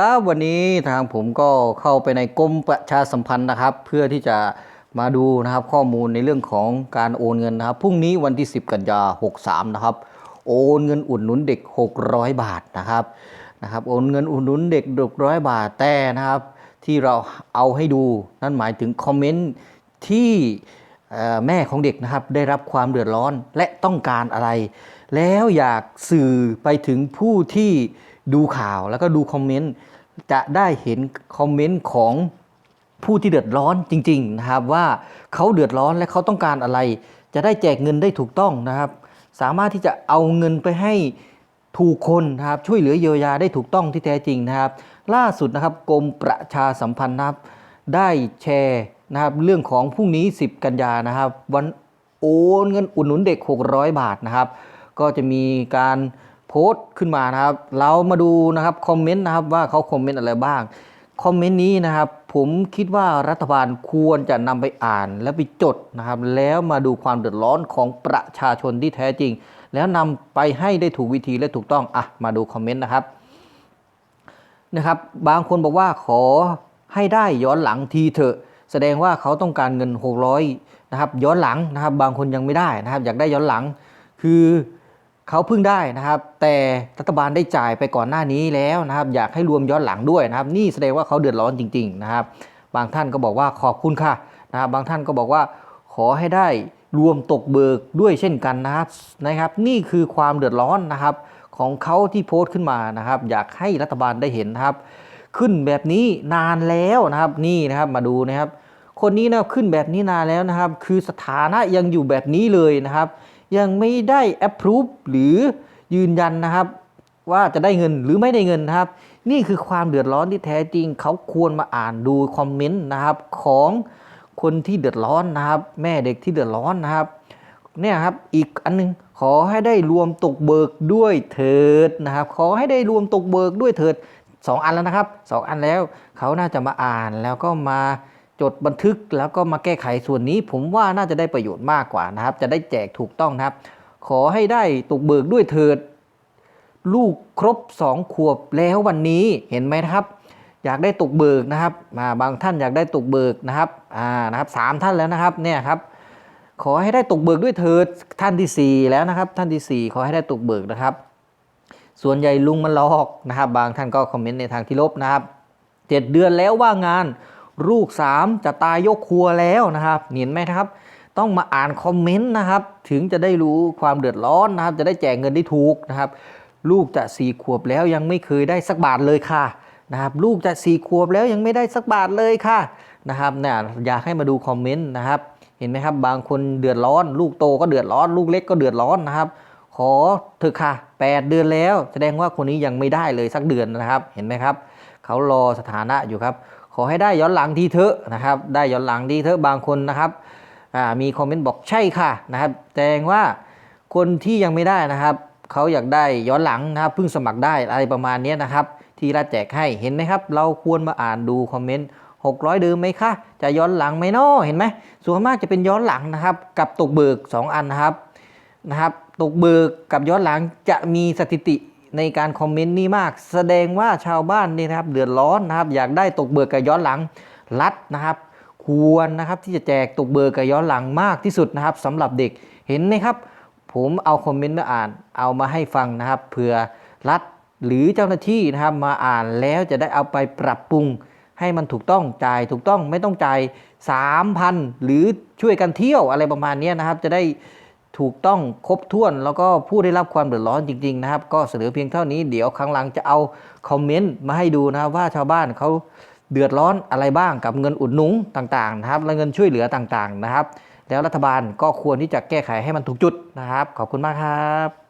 ครับวันนี้ทางผมก็เข้าไปในกรมประชาสัมพันธ์นะครับ เพื่อที่จะมาดูนะครับข้อมูลในเรื่องของการโอนเงินนะครับพรุ่งนี้วันที่ 10 กันยา63 นะครับ โอนเงินอุดหนุนเด็ก 600 บาทนะครับนะครับ โอนเงินอุดหนุนเด็ก600 บาทแต่นะครับ ที่เราเอาให้ดูนั่นหมายถึงคอมเมนต์ที่แม่ของเด็กนะครับได้รับความเดือดร้อนและต้องการอะไร แล้วอยากสื่อไปถึงผู้ที่ ดูข่าวแล้วก็ดูคอมเมนต์จะได้เห็นคอมเมนต์ของผู้ที่เดือดร้อนจริงๆนะครับว่าเขาเดือดร้อนและเขาต้องการอะไร จะได้แจกเงินได้ถูกต้องนะครับ สามารถที่จะเอาเงินไปให้ถูกคนนะครับช่วยเหลือเยียวยาได้ถูกต้องที่แท้จริงนะครับ ล่าสุดนะครับกรมประชาสัมพันธ์นะครับได้แชร์นะครับเรื่องของพรุ่งนี้ 10 กันยานะครับ วันโอนเงินอุดหนุนเด็ก 600 บาทนะครับ ก็จะมีการ โพสต์ขึ้นมานะครับ เรามาดูนะครับคอมเมนต์นะครับว่าเขาคอมเมนต์อะไรบ้าง คอมเมนต์นี้นะครับ ผมคิดว่ารัฐบาลควรจะนำไปอ่านและไปจดนะครับ แล้วมาดูความเดือดร้อนของประชาชนที่แท้จริง แล้วนำไปให้ได้ถูกวิธีและถูกต้องอะมาดูคอมเมนต์นะครับนะครับ บางคนบอกว่าขอให้ได้ย้อนหลังทีเถอะ แสดงว่าเขาต้องการเงิน 600นะครับย้อนหลังนะครับ บางคนยังไม่ได้นะครับ อยากได้ย้อนหลังคือ เขาเพิ่งได้นะครับ แต่รัฐบาลได้จ่ายไปก่อนหน้านี้แล้วนะครับ อยากให้รวมย้อนหลังด้วยนะครับ นี่แสดงว่าเขาเดือดร้อนจริง ๆ นะครับ บางท่านก็บอกว่าขอบคุณค่ะนะครับ บางท่านก็บอกว่าขอให้ได้รวมตกเบิกด้วยเช่นกันนะครับนะครับ นี่คือความเดือดร้อนนะครับ ของเขาที่โพสต์ขึ้นมานะครับ อยากให้รัฐบาลได้เห็นนะครับ ขึ้นแบบนี้นานแล้วนะครับ นี่นะครับมาดูนะครับ คนนี้นะขึ้นแบบนี้นานแล้วนะครับ คือสถานะยังอยู่แบบนี้เลยนะครับ ยังไม่ได้ approve หรือยืนยันนะครับ ว่าจะได้เงินหรือไม่ได้เงินนะครับ นี่คือความเดือดร้อนที่แท้จริง เขาควรมาอ่านดูคอมเมนต์นะครับของคนที่เดือดร้อนนะครับ แม่เด็กที่เดือดร้อนนะครับเนี่ยครับอีกอันหนึงขอให้ได้รวมตกเบิกด้วยเถิดนะครับ ขอให้ได้รวมตกเบิกด้วยเถิดสองอันแล้วนะครับสองอันแล้วเขาน่าจะมาอ่านแล้วก็มา จดบันทึกแล้วก็มาแก้ไขส่วนนี้ ผมว่าน่าจะได้ประโยชน์มากกว่านะครับ จะได้แจกถูกต้องนะครับ ขอให้ได้ตกเบิกด้วยเถิด ลูกครบสองขวบแล้ววันนี้เห็นไหมนะครับ อยากได้ตกเบิกนะครับมาบางท่านอยากได้ตกเบิกนะครับอ่านะครับสามท่านแล้วนะครับเนี่ยครับ ขอให้ได้ตกเบิกด้วยเถิดท่านที่ 4 แล้วนะครับ ท่านที่ 4 ขอให้ได้ตกเบิกนะครับ ส่วนใหญ่ลุงมันหลอกนะครับ บางท่านก็คอมเมนต์ในทางที่ลบนะครับเจ็ดเดือนแล้วว่างงาน ลูก 3 จะตายยกครัวแล้วนะครับเห็นไหมครับ ต้องมาอ่านคอมเมนต์นะครับ ถึงจะได้รู้ความเดือดร้อนนะครับ จะได้แจกเงินได้ถูกนะครับ ลูกจะสี่ขวบแล้วยังไม่เคยได้สักบาทเลยค่ะนะครับ ลูกจะสี่ขวบแล้วยังไม่ได้สักบาทเลยค่ะนะครับเนี่ยอยากให้มาดูคอมเมนต์นะครับ เห็นไหมครับ บางคนเดือดร้อน ลูกโตก็เดือดร้อน ลูกเล็กก็เดือดร้อนนะครับ ขอเถอะค่ะ 8 เดือนแล้ว แสดงว่าคนนี้ยังไม่ได้เลยสักเดือนนะครับ เห็นไหมครับ เขารอสถานะอยู่ครับ ขอให้ได้ย้อนหลังทีเถอะนะครับ ได้ย้อนหลังทีเถอะบางคนนะครับมีคอมเมนต์บอกใช่ค่ะนะครับแสดงว่าคนที่ยังไม่ได้นะครับเขาอยากได้ย้อนหลังนะครับเพิ่งสมัครได้อะไรประมาณนี้นะครับ ที่รัฐแจกให้เห็นไหมครับ เราควรมาอ่านดูคอมเมนต์600 เดิมไหมคะจะย้อนหลังไหมนาะเห็นไหมส่วนมากจะเป็นย้อนหลังนะครับ กับตกเบิก 2 อันนะครับนะครับ ตกเบิกกับย้อนหลังจะมีสถิติ ในการคอมเมนต์นี้มาก แสดงว่าชาวบ้านนี่นะครับเดือดร้อนนะครับอยากได้ตกเบิกกับย้อนหลังรัฐนะครับควรนะครับที่จะแจกตกเบิกกับย้อนหลังมากที่สุดนะครับสำหรับเด็กเห็นไหมครับ ผมเอาคอมเมนต์มาอ่านเอามาให้ฟังนะครับเผื่อรัฐหรือเจ้าหน้าที่นะครับมาอ่านแล้วจะได้เอาไปปรับปรุง ให้มันถูกต้องจ่ายถูกต้องไม่ต้องจ่าย3,000 หรือช่วยกันเที่ยวอะไรประมาณนี้นะครับ จะได้ ถูกต้องครบถ้วน แล้วก็ผู้ได้รับความเดือดร้อนจริง ๆ นะครับ ก็เสนอเพียงเท่านี้เดี๋ยวครั้งหลังจะเอาคอมเมนต์มาให้ดูนะครับว่าชาวบ้านเขาเดือดร้อนอะไรบ้างกับเงินอุดหนุนต่างๆนะครับ และเงินช่วยเหลือต่างๆนะครับ แล้วรัฐบาลก็ควรที่จะแก้ไขให้มันถูกจุดนะครับ ขอบคุณมากครับ